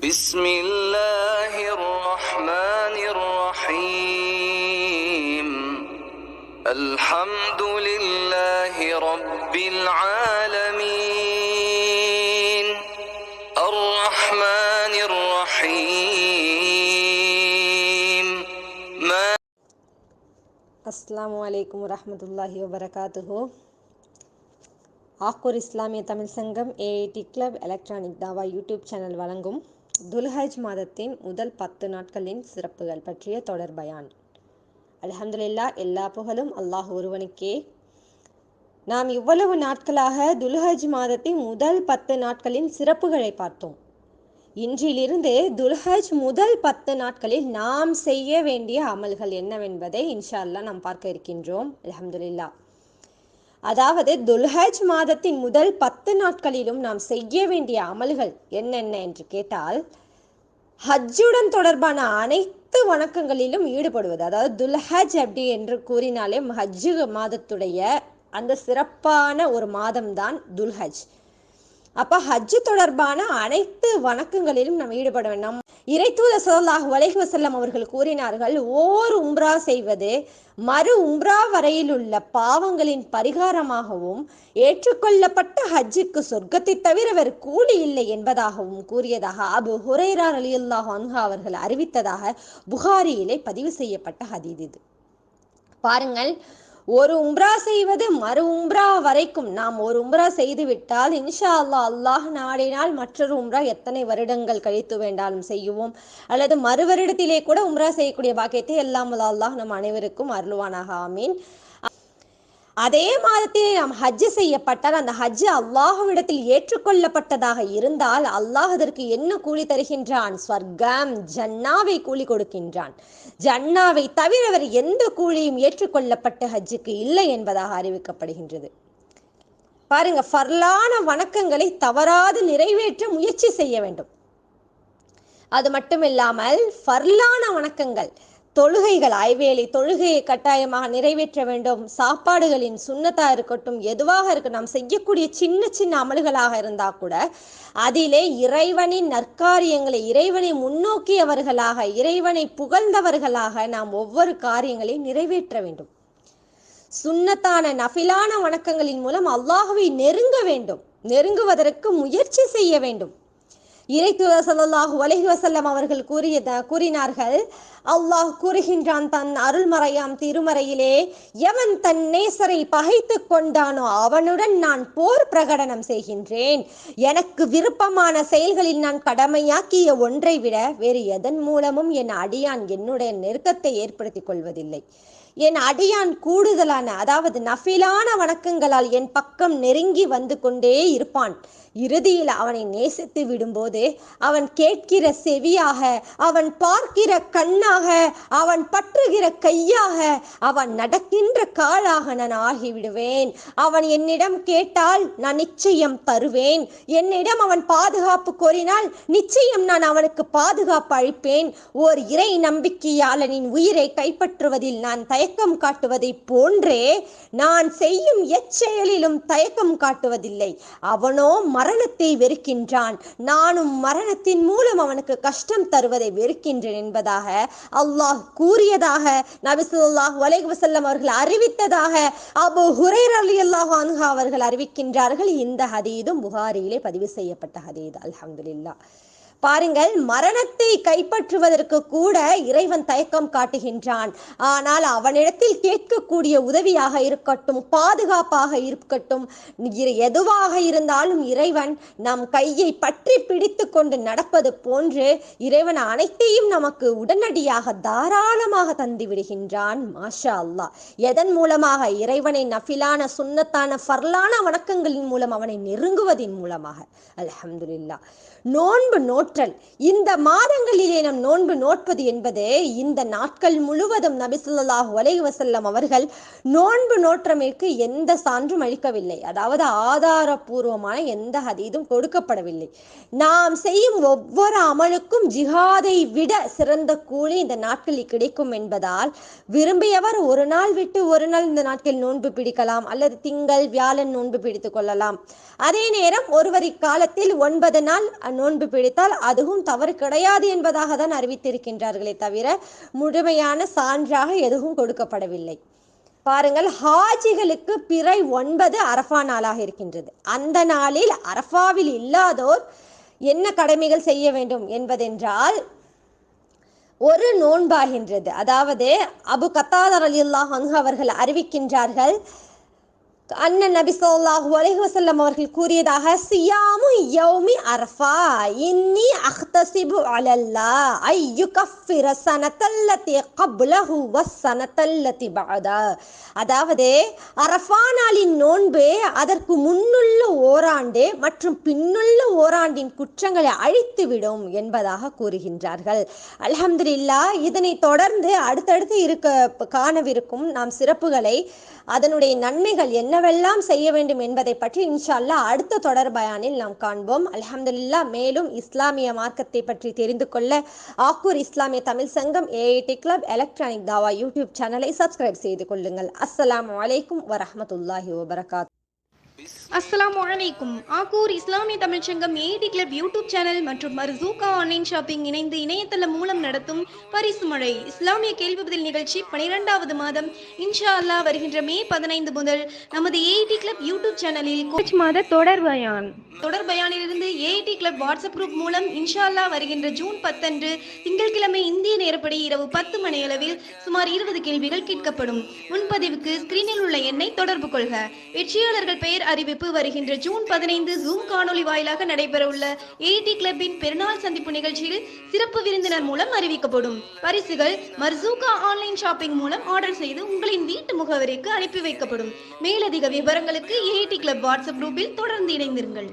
بسم الله الرحمن الرحيم الحمد لله رب العالمين الرحمن الرحيم ما அஸ்ஸலாமு அலைக்கும் வரஹ்மத்துல்லாஹி வபரகாத்துஹு ஆக்கூர் இஸ்லாமிய Tamil Sangam AIT club electronic Dawa YouTube channel வழங்கும் துல்ஹஜ் மாதத்தின் முதல் பத்து நாட்களின் சிறப்புகள் பற்றிய தொடர் பயான். எல்லா புகழும் அல்லாஹ் ஒருவனுக்கே. நாம் இவ்வளவு நாட்களாக துல்ஹஜ் மாதத்தின் முதல் பத்து நாட்களின் சிறப்புகளை பார்த்தோம். இன்றிலிருந்து துல்ஹஜ் முதல் பத்து நாட்களில் நாம் செய்ய வேண்டிய அமல்கள் என்னவென்பதை இன்ஷா அல்லாஹ் நாம் பார்க்க இருக்கின்றோம். அல்ஹம்துலில்லா. அதாவது துல்ஹஜ் மாதத்தின் முதல் பத்து நாட்களிலும் நாம் செய்ய வேண்டிய அமல்கள் என்னென்ன என்று கேட்டால் ஹஜ்ஜுடன் தொடர்பான அனைத்து வணக்கங்களிலும் ஈடுபடுவது. அதாவது துல்ஹஜ் அப்படி என்று கூறினாலே ஹஜ்ஜு மாதத்துடைய அந்த சிறப்பான ஒரு மாதம்தான் துல்ஹஜ். அப்போ ஹஜ்ஜு தொடர்பான அனைத்து வணக்கங்களிலும் நாம் ஈடுபட வேண்டும். இறைத்தூத ஸல்லல்லாஹு வலைஹுவசல்லம் அவர்கள் கூறினார்கள் ஓர் உம்ரா செய்வது மறு உம்ரா வரையில் உள்ள பாவங்களின் பரிகாரமாகவும் ஏற்றுக்கொள்ளப்பட்ட ஹஜ்ஜுக்கு சொர்க்கத்தை தவிர வேறு கூலி இல்லை என்பதாகவும் கூறியதாக அபு ஹுரைரா அலியுல்லாஹ் அன்ஹா அவர்கள் அறிவித்ததாக புகாரியிலே பதிவு செய்யப்பட்ட ஹதீத் இது. பாருங்கள் ஒரு உம்ரா செய்வது மறு உம்ரா வரைக்கும். நாம் ஒரு உம்ரா செய்து விட்டால் இன்ஷா அல்லாஹ் அல்லாஹ் நாடினால் மற்றொரு உம்ரா எத்தனை வருடங்கள் கழித்து வேண்டாலும் செய்யுவோம். அல்லது மறு வருடத்திலே கூட உம்ரா செய்யக்கூடிய பாக்கியத்தை எல்லாம் அல்லாஹ் நம் அனைவருக்கும் அருள்வானாக. ஆமீன். அதே மாதத்திலே நாம் ஹஜ்ஜு செய்யப்பட்டால் அந்த ஹஜ்ஜு அல்லாஹுவிடத்தில் ஏற்றுக்கொள்ளப்பட்டதாக இருந்தால் அல்லாஹ் அதற்கு என்ன கூலி தருகின்றான்? ஸ்வர்க்கம் ஜன்னாவை கூலி கொடுக்கின்றான். ஜன்னாவை தவிர வேறு எந்த கூலியும் ஏற்றுக்கொள்ளப்பட்ட ஹஜ்ஜுக்கு இல்லை என்பதாக அறிவிக்கப்படுகின்றது. பாருங்க ஃபர்லான வணக்கங்களை தவறாது நிறைவேற்ற முயற்சி செய்ய வேண்டும். அது மட்டும் இல்லாமல் ஃபர்லான வணக்கங்கள் தொழுகைகள் ஐவேலி தொழுகையை கட்டாயமாக நிறைவேற்ற வேண்டும். சாப்பாடுகளின் சுண்ணத்தா இருக்கட்டும் எதுவாக இருக்கட்டும் நாம் செய்யக்கூடிய சின்ன சின்ன அமல்களாக இருந்தா கூட அதிலே இறைவனின் நற்காரியங்களை இறைவனை முன்னோக்கியவர்களாக இறைவனை புகழ்ந்தவர்களாக நாம் ஒவ்வொரு காரியங்களையும் நிறைவேற்ற வேண்டும். சுண்ணத்தான நஃபிலான வணக்கங்களின் மூலம் அல்லாஹுவை நெருங்க வேண்டும். நெருங்குவதற்கு முயற்சி செய்ய வேண்டும். இறைத்துவர் சல்லாஹு அலஹி வசல்லம் அவர்கள் கூறியத கூறினார்கள் அல்லாஹ் கூறுகின்றான் தன் அருள்மறையாம் திருமறையிலே எவன் தன் நேசரை பகைத்து கொண்டானோ அவனுடன் நான் போர் பிரகடனம் செய்கின்றேன். எனக்கு விருப்பமான செயல்களில் நான் கடமையாக்கிய ஒன்றை விட வேறு எதன் மூலமும் என் அடியான் என்னுடைய நெருக்கத்தை ஏற்படுத்திக் கொள்வதில்லை. என் அடியான் கூடுதலான அதாவது நஃபிலான வணக்கங்களால் என் பக்கம் நெருங்கி வந்து கொண்டே இருப்பான். இறுதியில் அவனை நேசித்து விடும்போது அவன் கேட்கிற செவியாக அவன் பார்க்கிற கண்ணாக அவன் பற்றுகிற கையாக அவன் நடக்கின்ற காலாக நான் ஆகிவிடுவேன். அவன் என்னிடம் கேட்டால் நான் நிச்சயம் தருவேன். என்னிடம் அவன் பாதுகாப்பு கோரினால் நிச்சயம் நான் அவனுக்கு பாதுகாப்பு அளிப்பேன். ஓர் இறை நம்பிக்கையாளனின் உயிரை கைப்பற்றுவதில் நான் தயக்கம் காட்டுவதை போன்றே நான் செய்யும் எச்செயலிலும் தயக்கம் காட்டுவதில்லை. அவனோ மரணத்தை வெறுக்கின்றான். நானும் மரணத்தின் மூலம் அவனுக்கு கஷ்டம் தருவதை வெறுக்கின்றேன் என்பதாக அல்லாஹ் கூறியதாக நபிசுல்லாஹ் வலைக் வசல்லம் அவர்கள் அறிவித்ததாக அபு ஹுரைர் அலி அன்ஹு அவர்கள் அறிவிக்கின்றார்கள். இந்த ஹதீதும் புகாரியிலே பதிவு செய்யப்பட்ட ஹதீத். அல்ஹம்துலில்லாஹ். பாருங்கள் மரணத்தை கைப்பற்றுவதற்கு கூட இறைவன் தயக்கம் காட்டுகின்றான். ஆனால் அவனிடத்தில் கேட்கக்கூடிய உதவியாக இருக்கட்டும் பாதுகாப்பாக இருக்கட்டும் இரு- எதுவாக இருந்தாலும் இறைவன் நம் கையை பற்றி பிடித்து கொண்டு நடப்பது போன்று இறைவன் அனைத்தையும் நமக்கு உடனடியாக தாராளமாக தந்து விடுகின்றான் மாஷா அல்லாஹ். எதன் மூலமாக? இறைவனை நஃபிலான சுன்னத்தான ஃபர்லான வணக்கங்களின் மூலம் அவனை நெருங்குவதின் மூலமாக. அல்ஹம்துலில்லாஹ். நோன்பு நோட் நோற்றல் இந்த மாதங்களிலே நம் நோன்பு நோட்பது என்பது இந்த நாட்கள் முழுவதும் நபி ஸல்லல்லாஹு வசல்லம் அவர்கள் நோன்பு நோற்றமைக்கு எந்த சான்றும் அளிக்கவில்லை. அதாவது ஆதாரபூர்வமான எந்த ஹதீதும் கொடுக்கப்படவில்லை. நாம் செய்யும் ஒவ்வொரு அமலுக்கும் ஜிஹாதை விட சிறந்த கூலி இந்த நாட்களில் கிடைக்கும் என்பதால் விரும்பியவர் ஒரு நாள் விட்டு ஒரு நாள் இந்த நாட்களில் நோன்பு பிடிக்கலாம் அல்லது திங்கள் வியாழன் நோன்பு பிடித்துக் கொள்ளலாம். அதே நேரம் ஒருவரி காலத்தில் ஒன்பது நாள் நோன்பு பிடித்தால் அதுவும் தவறு கிடையாது என்பதாக தான் அறிவித்திருக்கின்றார்களே தவிர முழுமையான சான்றாக எதுவும் கொடுக்கப்படவில்லை. பாருங்கள் ஹாஜிகளுக்கு பிறை ஒன்பது அரஃபா நாளாக இருக்கின்றது. அந்த நாளில் அரஃபாவில் இல்லாதோர் என்ன கடமைகள் செய்ய வேண்டும் என்பதென்றால் ஒரு நோன்பாகின்றது. அதாவது அபு கத்தாதர் அலி அல்லாஹ் அவர்கள் அறிவிக்கின்றார்கள் அண்ணன் நபி ஸல்லல்லாஹு அலைஹி அவர்கள் கூறியதாக சியாமு யௌமி அரஃபா இன்னி அஹ்தசிபு அலல்லா ஐயு கஃபிர சனத்தல்லதி கப்லஹு வஸ்ஸனத்தல்லதி பாதா அதாவது அரஃபா நாளின் நோன்பு அதற்கு முன்னுள்ள ஓராண்டு மற்றும் பின்னுள்ள ஓராண்டின் குற்றங்களை அழித்துவிடும் என்பதாக கூறுகின்றார்கள். அல்ஹம்துலில்லா இதனை தொடர்ந்து அடுத்தடுத்து இருக்க காணவிருக்கும் நாம் சிறப்புகளை அதனுடைய நன்மைகள் என்னவெல்லாம் செய்ய வேண்டும் என்பதை பற்றி இன்ஷா அடுத்த தொடர் பயானில் நாம் காண்போம். அலமதுல்லா மேலும் இஸ்லாமிய மார்க்கத்தை பற்றி தெரிந்து கொள்ள Akkur Islamiya Tamil Sangam AIT club electronic தாவா யூடியூப் சேனலை சப்ஸ்கிரைப் செய்து கொள்ளுங்கள். அஸ்லாம் அலைக்கும் வரமத்துல்லாஹி வபரகாத். அஸ்ஸலாமு அலைக்கும் ஆக்கூர் இஸ்லாமிய தமிழ்ச்சங்கம் ஏடி கிளப் யூடியூப் சேனல் மற்றும் மர்சூகா ஆன்லைன் ஷாப்பிங் இணைந்து இணையதளம் மூலம் நடத்தும் பரிசு மழை. இஸ்லாமிய கேள்வி பதில் நிகழ்ச்சி பனிரெண்டாவது மாதம். இன்ஷா அல்லாஹ் வருகின்ற மே பதினைந்து முதல் நமது ஏடி கிளப் யூடியூப் சேனலில் கோச் மாத தொடர் பயான். தொடர் பயானிலிருந்து ஏடி கிளப் வாட்ஸ்அப் குரூப் மூலம் இன்ஷா அல்லாஹ் வருகின்ற ஜூன் பத்தன்று திங்கட்கிழமை இந்திய நேரப்படி இரவு பத்து மணி அளவில் சுமார் இருபது கேள்விகள் கேட்கப்படும். முன்பதிவுக்கு ஸ்கிரீனில் உள்ள எண்ணை தொடர்பு கொள்க. வெற்றியாளர்கள் பெயர் அறிவிப்பு வருகின்ற ஜூன் பதினைந்து ஜூம் காணொலி வாயிலாக நடைபெறவுள்ள ஏடி கிளப்பின் பெருநாள் சந்திப்பு நிகழ்ச்சியில் சிறப்பு விருந்தினர் மூலம் அறிவிக்கப்படும். பரிசுகள் மர்சூகா ஆன்லைன் ஷாப்பிங் மூலம் ஆர்டர் செய்து உங்களின் வீட்டு முகவரிக்கு அனுப்பி வைக்கப்படும். மேலதிக விவரங்களுக்கு ஏடி கிளப் வாட்ஸ்அப் குரூப்பில் தொடர்ந்து இணைந்திருங்கள்.